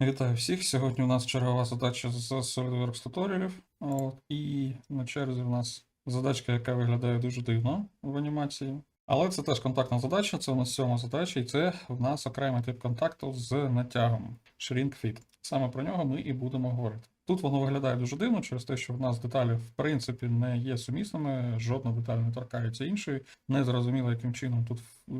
Вітаю всіх! Сьогодні у нас чергова задача з SolidWorks туторіалів. І на черзі у нас задачка, яка виглядає дуже дивно в анімації. Але це теж контактна задача, це у нас сьома задача, і це в нас окремий тип контакту з натягом Shrink Fit. Саме про нього ми і будемо говорити. Тут воно виглядає дуже дивно через те, що в нас деталі в принципі не є сумісними, жодна деталь не торкається іншої. Не зрозуміло, яким чином тут е,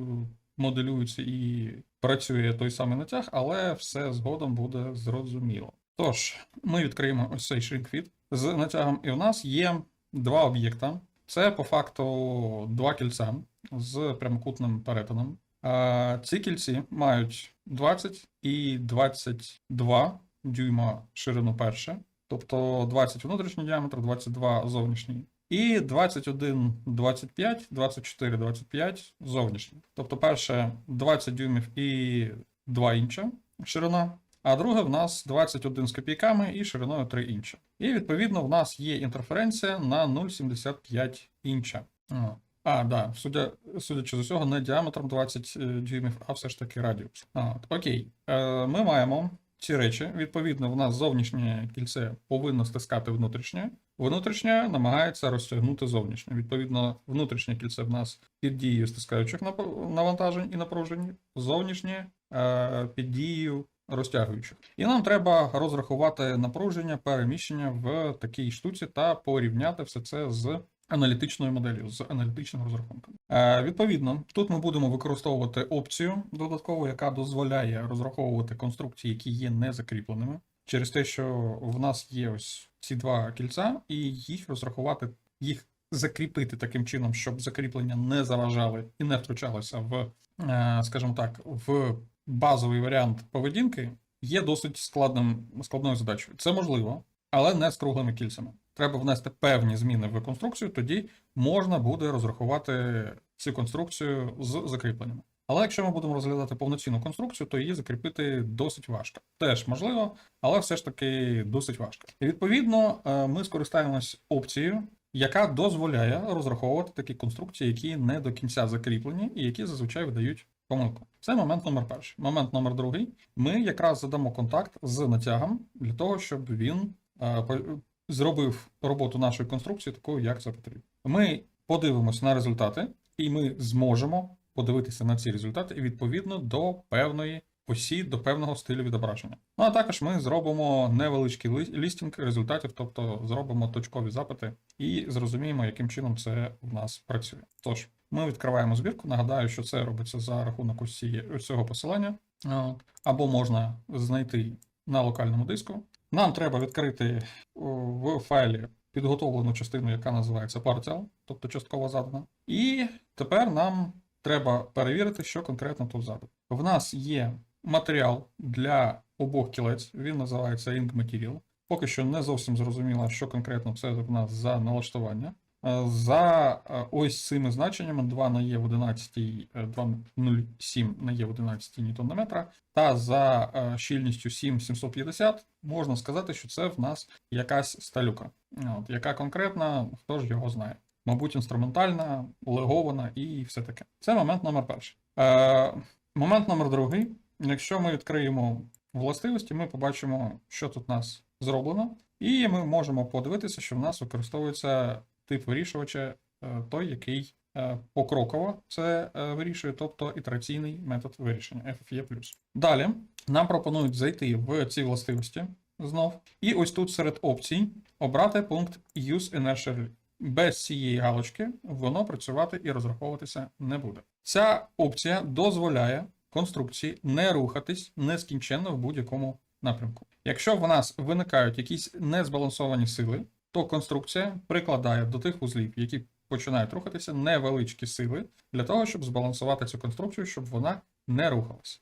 моделюється і працює той самий натяг, але все згодом буде зрозуміло. Тож, ми відкриємо ось цей shrink-fit з натягом, і в нас є два об'єкта. Це по факту два кільця з прямокутним перетином. Ці кільці мають 20 і 22 дюйма ширину перше, тобто 20 внутрішній діаметр, 22 зовнішній. І 21, 25, 24, 25 зовнішній. Тобто перше 20 дюймів і 2 інча ширина, а друге в нас 21 з копійками і шириною 3 інча. І відповідно в нас є інтерференція на 0,75 інча. А, да, судя, судячи з усього, не діаметром 20 е, дюймів, а все ж таки радіус. А, окей. Е, ми маємо ці речі. Відповідно, в нас зовнішнє кільце повинно стискати внутрішнє. Внутрішнє намагається розтягнути зовнішнє. Відповідно, внутрішнє кільце в нас під дією стискаючих навантажень і напружень, зовнішнє е, під дією розтягуючих. І нам треба розрахувати напруження, переміщення в такій штуці та порівняти все це з аналітичною моделлю, з аналітичним розрахунком. Е, відповідно, тут ми будемо використовувати опцію додаткову, яка дозволяє розраховувати конструкції, які є незакріпленими, через те, що в нас є ось ці два кільця, і їх розрахувати, їх закріпити таким чином, щоб закріплення не заважали і не втручалося в, е, скажімо так, в базовий варіант поведінки, є досить складним, складною задачею. Це можливо, але не з круглими кільцями. Треба внести певні зміни в конструкцію, тоді можна буде розрахувати цю конструкцію з закріпленнями. Але якщо ми будемо розглядати повноцінну конструкцію, то її закріпити досить важко. Теж можливо, але все ж таки досить важко. І відповідно, е, ми скористаємось опцією, яка дозволяє розраховувати такі конструкції, які не до кінця закріплені і які зазвичай видають помилку. Це момент номер перший. Момент номер другий. Ми якраз задамо контакт з натягом для того, щоб він зробив роботу нашої конструкції такою, як це потрібно. Ми подивимось на результати, і ми зможемо подивитися на ці результати відповідно до певної осі, до певного стилю відображення. Ну а також ми зробимо невеличкий лістінг результатів, тобто зробимо точкові запити і зрозуміємо, яким чином це в нас працює. Тож, ми відкриваємо збірку. Нагадаю, що це робиться за рахунок цієї- цього посилання, або можна знайти на локальному диску. Нам треба відкрити в файлі підготовлену частину, яка називається partial, тобто частково задана. І тепер нам треба перевірити, що конкретно тут задано. В нас є матеріал для обох кілець, він називається Ink Material. Поки що не зовсім зрозуміло, що конкретно це в нас за налаштування. Е, За е, ось цими значеннями 2 на Є в 11, е, 2,07 на Є в 11 ньютон на метра, та за е, щільністю 7750 можна сказати, що це в нас якась сталюка. От, яка конкретна, хто ж його знає. Мабуть, інструментальна, легована і все таке. Це момент номер перший. Е, момент номер другий. Якщо ми відкриємо властивості, ми побачимо, що тут у нас зроблено, і ми можемо подивитися, що в нас використовується тип вирішувача, е, той, який е, покроково це е, вирішує, тобто ітераційний метод вирішення FFE+. Далі нам пропонують зайти в ці властивості знов, і ось тут серед опцій обрати пункт Use Inertial Без цієї галочки воно працювати і розраховуватися не буде. Ця опція дозволяє конструкції не рухатись нескінченно в будь-якому напрямку. Якщо в нас виникають якісь незбалансовані сили, то конструкція прикладає до тих вузлів, які починають рухатися, невеличкі сили для того, щоб збалансувати цю конструкцію, щоб вона не рухалася.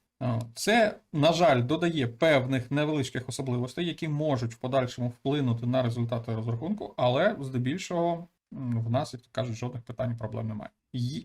Це, на жаль, додає певних невеличких особливостей, які можуть в подальшому вплинути на результати розрахунку, але здебільшого в нас, як кажуть, жодних питань проблем немає.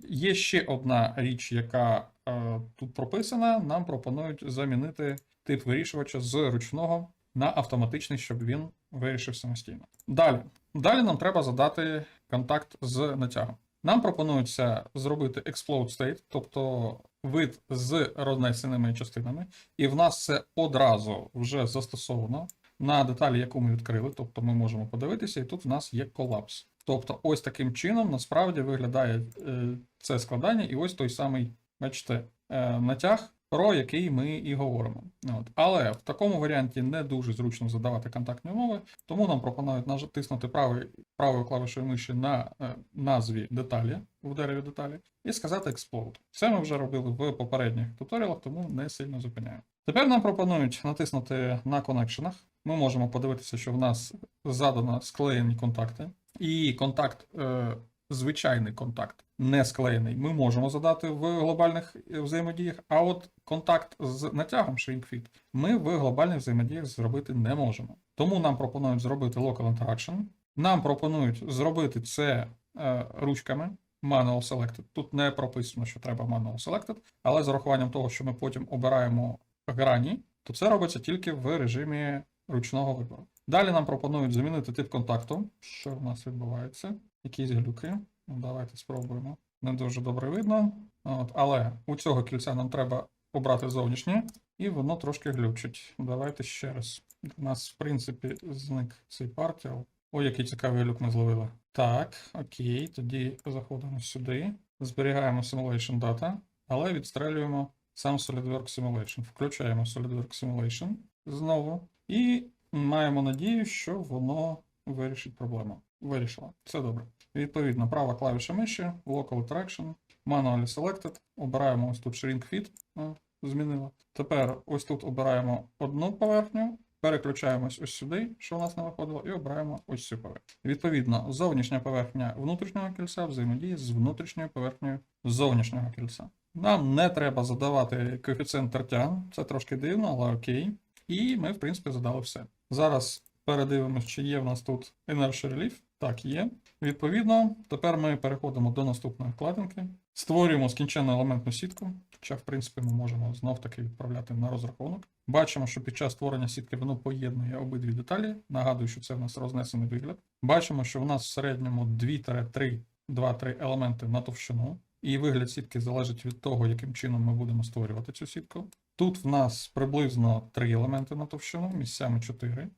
Є ще одна річ, яка е, тут прописана. Нам пропонують замінити тип вирішувача з ручного на автоматичний, щоб він вирішив самостійно. Далі. Далі нам треба задати контакт з натягом. Нам пропонується зробити explode state, тобто вид з рознесеними частинами, і в нас це одразу вже застосовано на деталі, яку ми відкрили. Тобто ми можемо подивитися, і тут в нас є колапс. Тобто, ось таким чином насправді виглядає е, це складання, і ось той самий, бачите, е, натяг, про який ми і говоримо. От. Але в такому варіанті не дуже зручно задавати контактні умови, тому нам пропонують натиснути правий, правою клавішою миші на е, назві деталі в дереві деталі і сказати Explode. Це ми вже робили в попередніх туторіалах, тому не сильно зупиняємо. Тепер нам пропонують натиснути на коннекшенах. Ми можемо подивитися, що в нас задано склеєні контакти, і контакт, е, звичайний контакт, не склеєний, ми можемо задати в глобальних взаємодіях. А от контакт з натягом ShrinkFit ми в глобальних взаємодіях зробити не можемо. Тому нам пропонують зробити Local Interaction. Нам пропонують зробити це е, ручками. Manual Selected. Тут не прописано, що треба Manual Selected, але з урахуванням того, що ми потім обираємо грані, то це робиться тільки в режимі ручного вибору. Далі нам пропонують замінити тип контакту. Що в нас відбувається? Якісь глюки. Ну, давайте спробуємо. Не дуже добре видно. От, але у цього кільця нам треба обрати зовнішнє, і воно трошки глючить. Давайте ще раз. У нас, в принципі, зник цей партіал. Ой, який цікавий глюк ми зловили. Так, окей, тоді заходимо сюди, зберігаємо Simulation Data, але відстрелюємо сам SolidWorks Simulation. Включаємо SolidWorks Simulation знову. І маємо надію, що воно вирішить проблему. Вирішило. Все добре. Відповідно, права клавіша миші, Local Interaction, Manually Selected. Обираємо ось тут Shrink Fit. О, змінило. Тепер ось тут обираємо одну поверхню, переключаємось ось сюди, що у нас не виходило, і обираємо ось цю поверхню. Відповідно, зовнішня поверхня внутрішнього кільця взаємодіє з внутрішньою поверхнею зовнішнього кільця. Нам не треба задавати коефіцієнт тертя, це трошки дивно, але окей. І ми, в принципі, задали все. Зараз передивимось, чи є в нас тут Inertia Relief. Так, є. Відповідно, тепер ми переходимо до наступної вкладинки. Створюємо скінченну елементну сітку, хоча, в принципі, ми можемо знов-таки відправляти на розрахунок. Бачимо, що під час створення сітки воно поєднує обидві деталі. Нагадую, що це в нас рознесений вигляд. Бачимо, що в нас в середньому 2-3, 2-3 елементи на товщину. І вигляд сітки залежить від того, яким чином ми будемо створювати цю сітку. Тут в нас приблизно 3 елементи на товщину, місцями 4.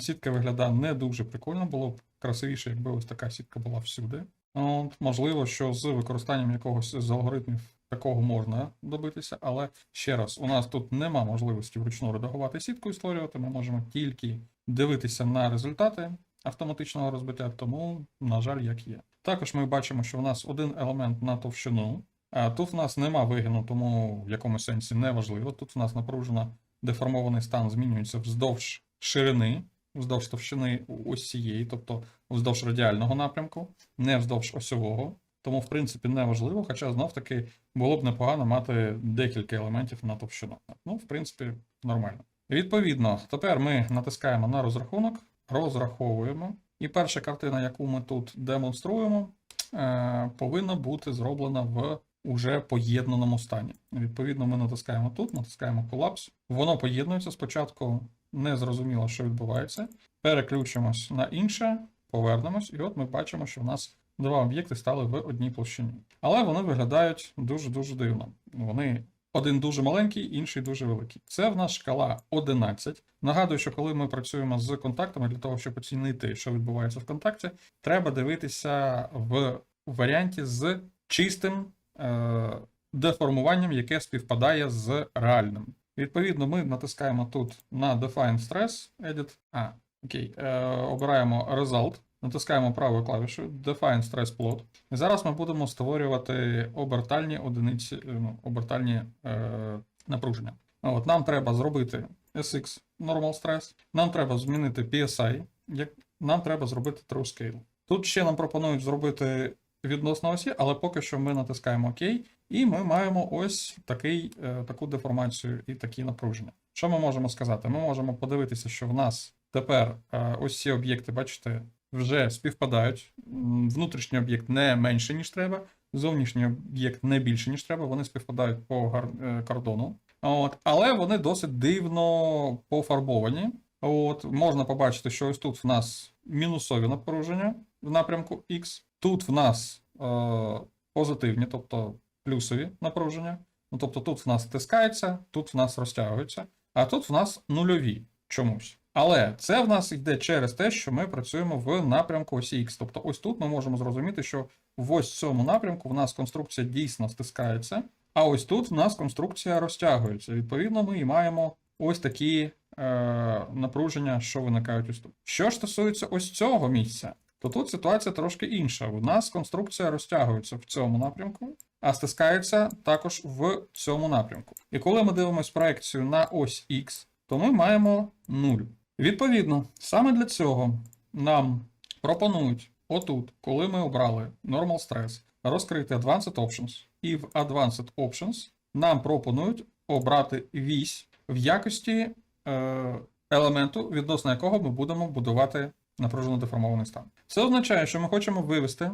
Сітка виглядає не дуже прикольно, було б красивіше, якби ось така сітка була всюди. От, можливо, що з використанням якогось з алгоритмів такого можна добитися, але ще раз, у нас тут нема можливості вручну редагувати сітку і створювати. Ми можемо тільки дивитися на результати автоматичного розбиття, тому, на жаль, як є. Також ми бачимо, що в нас один елемент на товщину. А тут в нас нема вигину, тому в якомусь сенсі не важливо. Тут в нас напружено деформований стан змінюється вздовж ширини, вздовж товщини ось тобто вздовж радіального напрямку, не вздовж осьового. Тому, в принципі, не важливо, хоча знов таки було б непогано мати декілька елементів на товщину. Ну, в принципі, нормально. Відповідно, тепер ми натискаємо на розрахунок, розраховуємо. І перша картина, яку ми тут демонструємо, е, повинна бути зроблена в уже поєднаному стані. Відповідно, ми натискаємо тут, натискаємо колапс. Воно поєднується спочатку. Не зрозуміло, що відбувається. Переключимось на інше, повернемось, і от ми бачимо, що в нас два об'єкти стали в одній площині. Але вони виглядають дуже-дуже дивно. Вони один дуже маленький, інший дуже великий. Це в нас шкала 11. Нагадую, що коли ми працюємо з контактами, для того, щоб оцінити, що відбувається в контакті, треба дивитися в варіанті з чистим е- деформуванням, яке співпадає з реальним. Відповідно, ми натискаємо тут на Define Stress Edit. А, окей, е, обираємо Result, натискаємо правою клавішою Define Stress Plot. І зараз ми будемо створювати обертальні одиниці, е, ну, обертальні е, напруження. От, нам треба зробити SX Normal Stress, нам треба змінити PSI, як, нам треба зробити True Scale. Тут ще нам пропонують зробити відносно осі, але поки що ми натискаємо ОК, і ми маємо ось такий, е, таку деформацію і такі напруження. Що ми можемо сказати? Ми можемо подивитися, що в нас тепер е, ось ці об'єкти, бачите, вже співпадають. Внутрішній об'єкт не менше, ніж треба, зовнішній об'єкт не більше, ніж треба, вони співпадають по е, кордону. От, але вони досить дивно пофарбовані. От, можна побачити, що ось тут в нас мінусові напруження в напрямку X. Тут в нас е, позитивні, тобто плюсові напруження. Ну тобто тут в нас стискається, тут в нас розтягується, а тут в нас нульові чомусь. Але це в нас йде через те, що ми працюємо в напрямку осі Х. Тобто, ось тут ми можемо зрозуміти, що в ось цьому напрямку в нас конструкція дійсно стискається, а ось тут в нас конструкція розтягується. Відповідно, ми і маємо ось такі е, напруження, що виникають ось тут. Що ж стосується ось цього місця, то тут ситуація трошки інша. У нас конструкція розтягується в цьому напрямку, а стискається також в цьому напрямку. І коли ми дивимося проекцію на ось Х, то ми маємо 0. Відповідно, саме для цього нам пропонують отут, коли ми обрали Normal Stress, розкрити Advanced Options, і в Advanced Options нам пропонують обрати вісь в якості е, елементу, відносно якого ми будемо будувати напружено деформований стан. Це означає, що ми хочемо вивести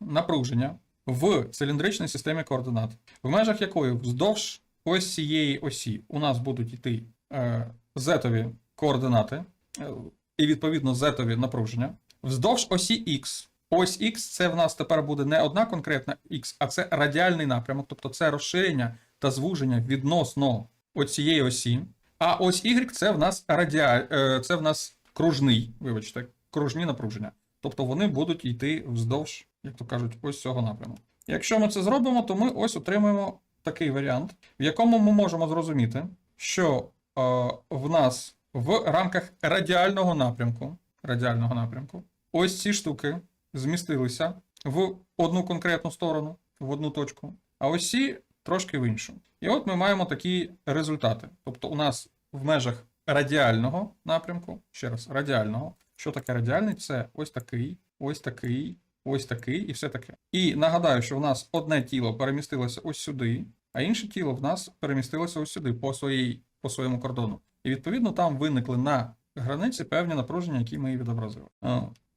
напруження в циліндричній системі координат, в межах якої вздовж ось цієї осі у нас будуть йти е, зетові координати, е, і відповідно зетові напруження. Вздовж осі Х. Ось Х це в нас тепер буде не одна конкретна Х, а це радіальний напрямок, тобто це розширення та звуження відносно оцієї осі. А ось Y це в нас радіаль, е, це в нас кружний, вибачте, кружні напруження. Тобто вони будуть йти вздовж, як то кажуть, ось цього напряму. Якщо ми це зробимо, то ми ось отримаємо такий варіант, в якому ми можемо зрозуміти, що е, в нас в рамках радіального напрямку, радіального напрямку, ось ці штуки змістилися в одну конкретну сторону, в одну точку, а ось ці трошки в іншу. І от ми маємо такі результати. Тобто, у нас в межах радіального напрямку, ще раз, радіального. Що таке радіальний? Це ось такий, ось такий, ось такий і все таке. І нагадаю, що в нас одне тіло перемістилося ось сюди, а інше тіло в нас перемістилося ось сюди, по, своїй, по своєму кордону. І відповідно там виникли на границі певні напруження, які ми відобразили.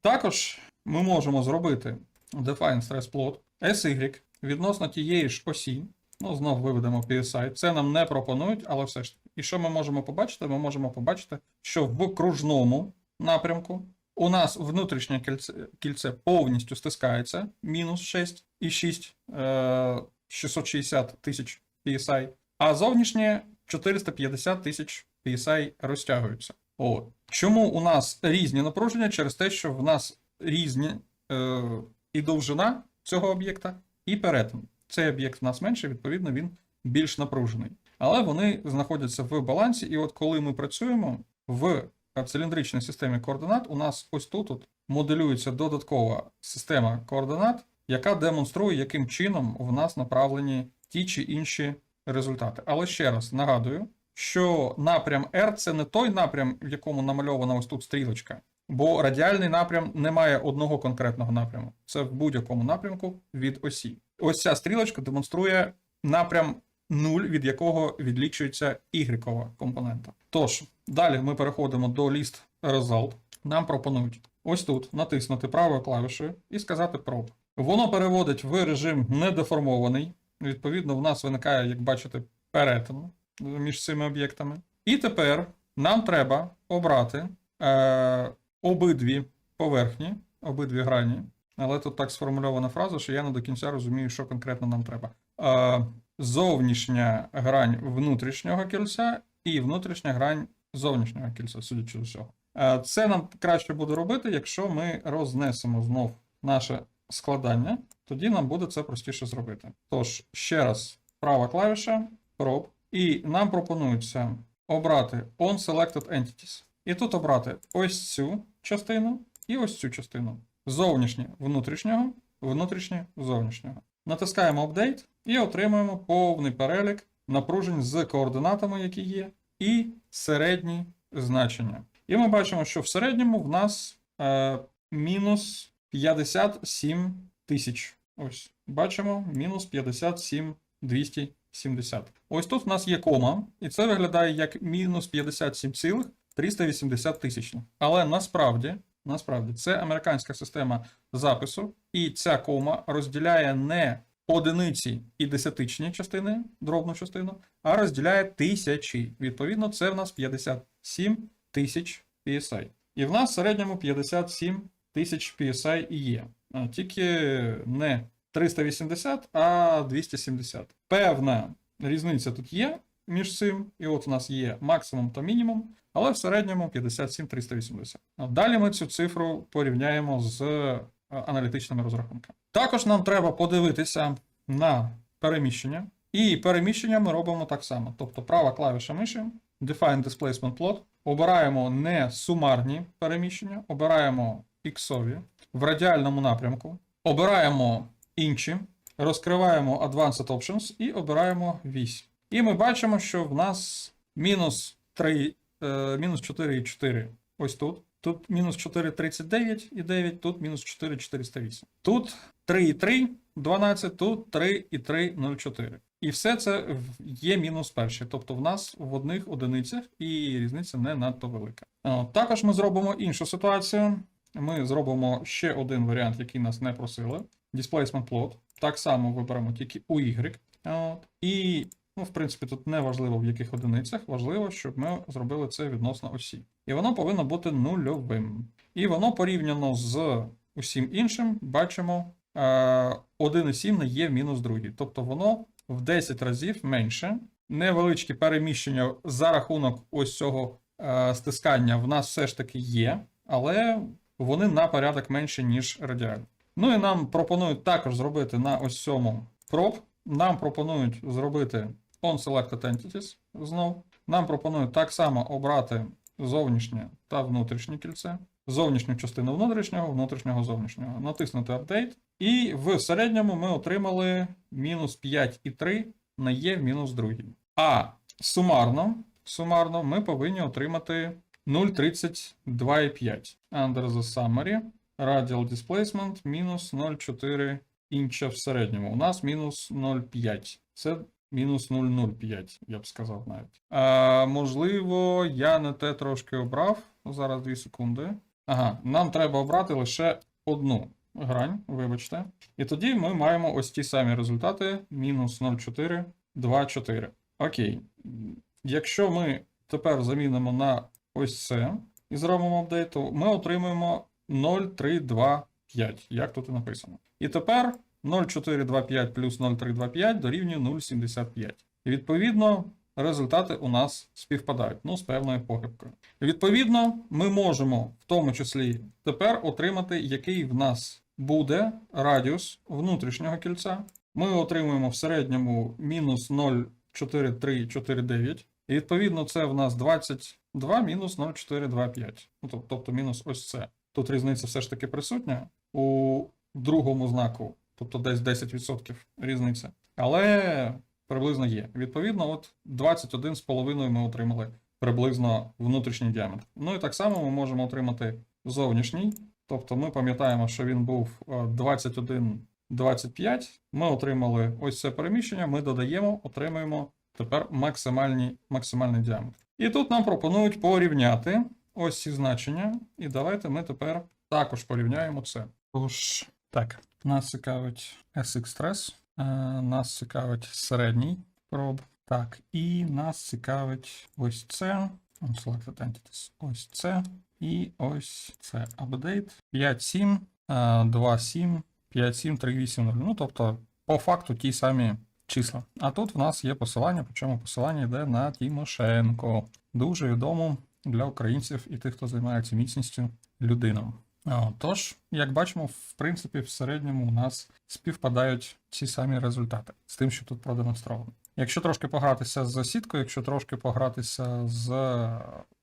Також ми можемо зробити define stress plot SY відносно тієї ж осі. Ну, знов виведемо PSI. Це нам не пропонують, але все ж таки. І що ми можемо побачити? Ми можемо побачити, що в кружному напрямку у нас внутрішнє кільце, кільце повністю стискається, мінус 6,6 е, 660 тисяч PSI, а зовнішнє 450 тисяч PSI розтягуються. От. Чому у нас різні напруження? Через те, що в нас різні е, і довжина цього об'єкта, і перетин. Цей об'єкт в нас менший, відповідно, він більш напружений. Але вони знаходяться в балансі, і от коли ми працюємо в циліндричній системі координат, у нас ось тут от моделюється додаткова система координат, яка демонструє, яким чином в нас направлені ті чи інші результати. Але ще раз нагадую, що напрям R це не той напрям, в якому намальована ось тут стрілочка. Бо радіальний напрям не має одного конкретного напряму. Це в будь-якому напрямку від осі. Ось ця стрілочка демонструє напрям 0, від якого відлічується y компонента. Тож, далі ми переходимо до list result. Нам пропонують ось тут натиснути правою клавішею і сказати prop. Воно переводить в режим недеформований. Відповідно, в нас виникає, як бачите, перетин між цими об'єктами. І тепер нам треба обрати е, обидві поверхні, обидві грані. Але тут так сформульована фраза, що я не до кінця розумію, що конкретно нам треба. Е, зовнішня грань внутрішнього кільця і внутрішня грань зовнішнього кільця, судячи з усього. Е, Це нам краще буде робити, якщо ми рознесемо знов наше складання, тоді нам буде це простіше зробити. Тож, ще раз, права клавіша, проб, і нам пропонується обрати On Selected Entities. І тут обрати ось цю частину і ось цю частину. Зовнішнє внутрішнього, внутрішнє зовнішнього. Натискаємо Update і отримуємо повний перелік напружень з координатами, які є, і середні значення. І ми бачимо, що в середньому в нас е, мінус 57 тисяч. Ось, бачимо, мінус 57 270. Ось тут в нас є кома, і це виглядає як мінус 57,380 тисячних. Але насправді, насправді це американська система запису, і ця кома розділяє не одиниці і десятичні частини, дробну частину, а розділяє тисячі. Відповідно, це в нас 57 тисяч PSI. І в нас в середньому 57 тисяч PSI є. Тільки не 380, а 270. Певна різниця тут є між цим, і от у нас є максимум та мінімум, але в середньому 57 380. Далі ми цю цифру порівняємо з е, аналітичними розрахунками. Також нам треба подивитися на переміщення. І переміщення ми робимо так само. Тобто права клавіша миші, Define Displacement Plot, обираємо не сумарні переміщення, обираємо іксові в радіальному напрямку, обираємо інші, розкриваємо Advanced Options і обираємо вісь. І ми бачимо, що в нас мінус 3, е, мінус 4,4 ось тут. Тут мінус 4,39 і 9, тут мінус 4,408. Тут 3,3, 12, тут 3,304. І все це є мінус перший. Тобто в нас в одних одиницях і різниця не надто велика. Також ми зробимо іншу ситуацію. Ми зробимо ще один варіант, який нас не просили. Displacement plot. Так само виберемо тільки у Y. От. І, ну, в принципі, тут не важливо в яких одиницях, важливо, щоб ми зробили це відносно осі. І воно повинно бути нульовим. І воно порівняно з усім іншим, бачимо, е, 1,7 не є мінус другий. Тобто воно в 10 разів менше. Невеличкі переміщення за рахунок ось цього е, стискання в нас все ж таки є, але вони на порядок менші, ніж радіальні. Ну і нам пропонують також зробити на ось цьому проб. Нам пропонують зробити on-selected entities знов. Нам пропонують так само обрати зовнішнє та внутрішнє кільце, зовнішню частину внутрішнього, внутрішнього зовнішнього. Натиснути Update. І в середньому ми отримали мінус 5,3 на Є мінус другий. А сумарно, сумарно ми повинні отримати 0,32,5. Under the summary. Radial displacement мінус 0,4 інча в середньому. У нас мінус 0,5. Це мінус 0,05, я б сказав навіть. А, можливо, я не те трошки обрав. Зараз 2 секунди. Ага, нам треба обрати лише одну грань, вибачте. І тоді ми маємо ось ті самі результати: мінус 0,4, 2,4. Окей. Якщо ми тепер замінимо на ось це і зробимо апдейт, то ми отримуємо 0,325, як тут і написано. І тепер 0,425 плюс 0,325 дорівнює 0,75. І відповідно результати у нас співпадають, ну, з певною похибкою. Відповідно, ми можемо в тому числі тепер отримати, який в нас буде радіус внутрішнього кільця. Ми отримуємо в середньому мінус 0,4349. І відповідно це в нас 22 мінус 0,425. Ну, Тобто мінус ось це. Тут різниця все ж таки присутня у другому знаку, тобто десь 10% різниця. Але приблизно є. Відповідно, от 21,5 ми отримали приблизно внутрішній діаметр. Ну і так само ми можемо отримати зовнішній. Тобто ми пам'ятаємо, що він був е, 21 25. Ми отримали ось це переміщення, ми додаємо, отримуємо тепер максимальний, максимальний діаметр. І тут нам пропонують порівняти ось ці значення. І давайте ми тепер також порівняємо це. Тож, так, нас цікавить SX Stress, е, нас цікавить середній проб. Так, і нас цікавить ось це. Unselected Entities. Ось це. І ось це. Update 5.7, е, 2.7, 5.7, 3.8.0. Ну, тобто, по факту ті самі числа. А тут в нас є посилання, причому посилання йде на Тимошенко. Дуже відому для українців і тих, хто займається міцністю людину. О, Тож, як бачимо, в принципі, в середньому у нас співпадають ці самі результати з тим, що тут продемонстровано. Якщо трошки погратися з сіткою, якщо трошки погратися з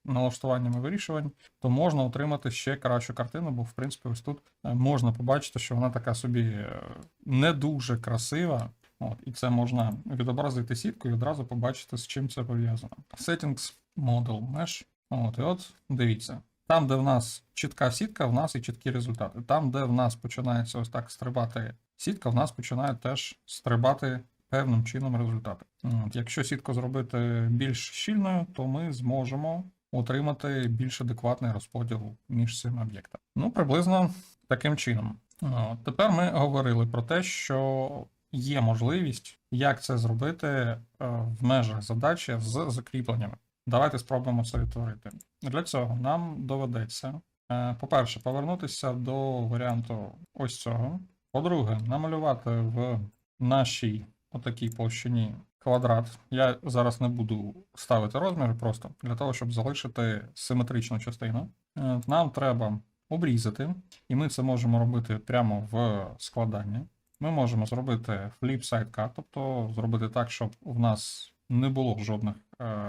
налаштуваннями вирішувань, то можна отримати ще кращу картину, бо в принципі ось тут е, можна побачити, що вона така собі е, не дуже красива. От, і це можна відобразити сіткою і одразу побачити, з чим це пов'язано. Settings Model Mesh. От, і от дивіться. Там, де в нас чітка сітка, в нас і чіткі результати. Там, де в нас починається ось так стрибати сітка, в нас починає теж стрибати певним чином результати. От, якщо сітку зробити більш щільною, то ми зможемо отримати більш адекватний розподіл між цими об'єктами. Ну, приблизно таким чином. От, тепер ми говорили про те, що є можливість, як це зробити е, в межах задачі з закріпленнями. Давайте спробуємо це відтворити. Для цього нам доведеться, е, по-перше, повернутися до варіанту ось цього. По-друге, намалювати в нашій отакій площині квадрат. Я зараз не буду ставити розміри просто для того, щоб залишити симетричну частину. Е, Нам треба обрізати, і ми це можемо робити прямо в складанні. Ми можемо зробити flip side cut, тобто зробити так, щоб в нас не було жодних е,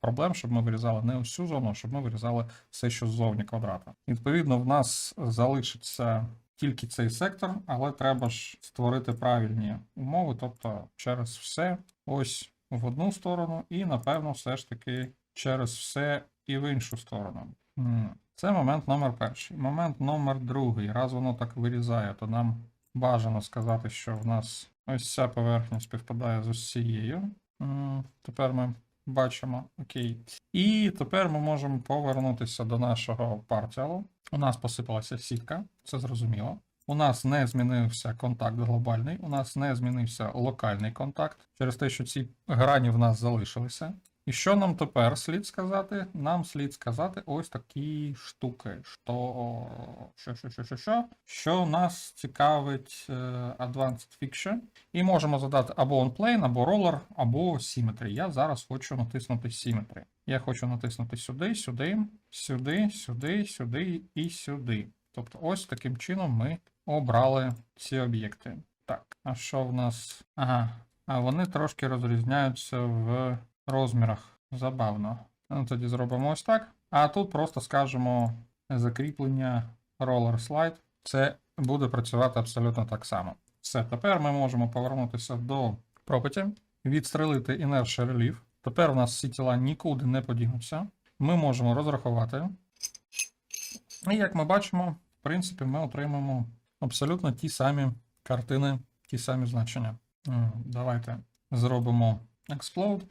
проблем, щоб ми вирізали не цю зону, а щоб ми вирізали все, що ззовні квадрата. Відповідно, в нас залишиться тільки цей сектор, але треба ж створити правильні умови, тобто через все ось в одну сторону, і, напевно, все ж таки через все і в іншу сторону. Це момент номер перший. Момент номер другий. Раз воно так вирізає, то нам бажано сказати, що в нас ось ця поверхня співпадає з ось цією. Тепер ми бачимо. Окей. І тепер ми можемо повернутися до нашого партіалу. У нас посипалася сітка, це зрозуміло. У нас не змінився контакт глобальний, у нас не змінився локальний контакт через те, що ці грані в нас залишилися. І що нам тепер слід сказати? Нам слід сказати ось такі штуки. Що, що, що, що, що, що, що нас цікавить е, Advanced Fiction. І можемо задати або OnPlane, або Roller, або Symmetry. Я зараз хочу натиснути Symmetry. Я хочу натиснути сюди, сюди, сюди, сюди, сюди і сюди. Тобто, ось таким чином ми обрали ці об'єкти. Так, а що в нас? Ага. А вони трошки розрізняються в розмірах. Забавно. Ну, тоді зробимо ось так. А тут просто скажемо закріплення Roller Slide. Це буде працювати абсолютно так само. Все, тепер ми можемо повернутися до Property, відстрелити Inertia Relief. Тепер у нас всі тіла нікуди не подінуться. Ми можемо розрахувати. І як ми бачимо, в принципі, ми отримаємо абсолютно ті самі картини, ті самі значення. Давайте зробимо Explode.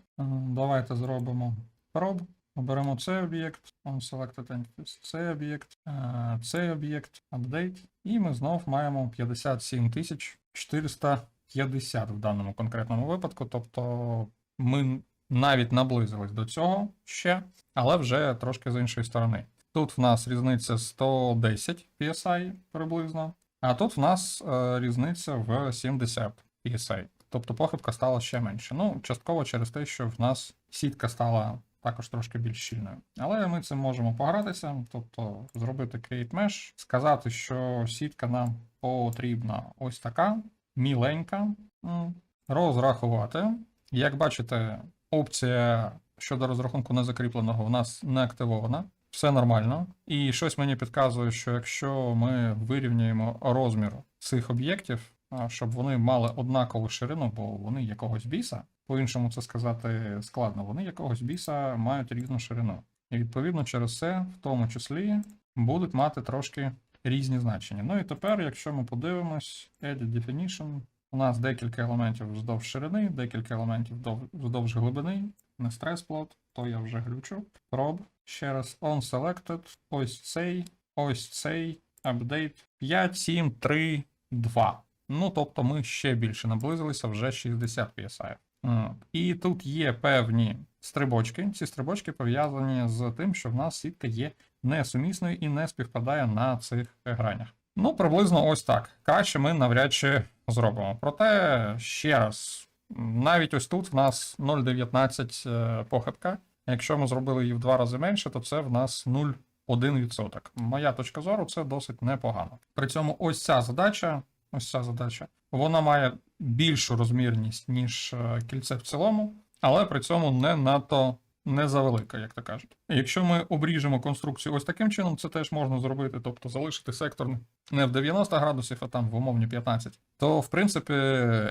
Давайте зробимо Probe. Оберемо цей об'єкт, unselected entities, цей об'єкт, е, цей об'єкт, update. І ми знов маємо 57 450 в даному конкретному випадку. Тобто ми навіть наблизились до цього ще, але вже трошки з іншої сторони. Тут в нас різниця 110 PSI приблизно, а тут в нас е, різниця в 70 PSI. Тобто похибка стала ще менше. Ну, частково через те, що в нас сітка стала також трошки більш щільною. Але ми цим можемо погратися, тобто зробити create mesh, сказати, що сітка нам потрібна ось така, міленька, розрахувати. Як бачите, опція щодо розрахунку незакріпленого в нас не активована. Все нормально. І щось мені підказує, що якщо ми вирівняємо розмір цих об'єктів, щоб вони мали однакову ширину, бо вони якогось біса, по-іншому це сказати складно, вони якогось біса мають різну ширину. І відповідно через це, в тому числі, будуть мати трошки різні значення. Ну і тепер, якщо ми подивимось, Edit Definition, у нас декілька елементів вздовж ширини, декілька елементів вздовж глибини, не стрес плот, то я вже глючу. Probe, ще раз onSelected, ось цей, ось цей, update 5, 7, 3, 2. Ну, тобто ми ще більше наблизилися, вже 60 PSI. І тут є певні стрибочки. Ці стрибочки пов'язані з тим, що в нас сітка є несумісною і не співпадає на цих гранях. Ну, приблизно ось так. Краще ми навряд чи зробимо. Проте, ще раз, навіть ось тут в нас 0,19 е, похибка. Якщо ми зробили її в два рази менше, то це в нас 0,1%. Моя точка зору це досить непогано. При цьому ось ця задача, ось ця задача, вона має більшу розмірність, ніж е, кільце в цілому, але при цьому не надто не завелика, як то кажуть. Якщо ми обріжемо конструкцію ось таким чином, це теж можна зробити, тобто залишити сектор не в 90 градусів, а там в умовні 15, то в принципі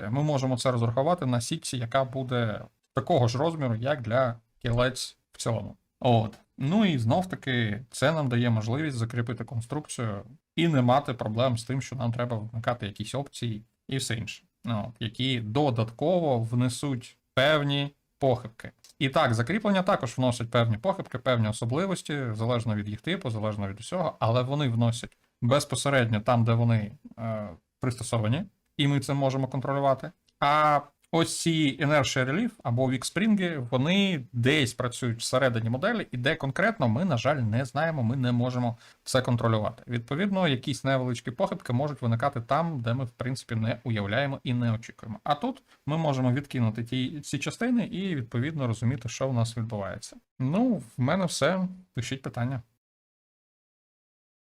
ми можемо це розрахувати на сітці, яка буде такого ж розміру, як для кілець в цілому. От. Ну і знов таки це нам дає можливість закріпити конструкцію і не мати проблем з тим, що нам треба вмикати якісь опції і все інше, от, які додатково внесуть певні похибки. І так, закріплення також вносять певні похибки, певні особливості, залежно від їх типу, залежно від усього, але вони вносять безпосередньо там, де вони е, пристосовані, і ми це можемо контролювати. А ось ці Inertia Relief або Weak Spring, вони десь працюють всередині моделі, і де конкретно ми, на жаль, не знаємо, ми не можемо це контролювати. Відповідно, якісь невеличкі похибки можуть виникати там, де ми, в принципі, не уявляємо і не очікуємо. А тут ми можемо відкинути ті ці частини і відповідно розуміти, що в нас відбувається. Ну, в мене все. Пишіть питання.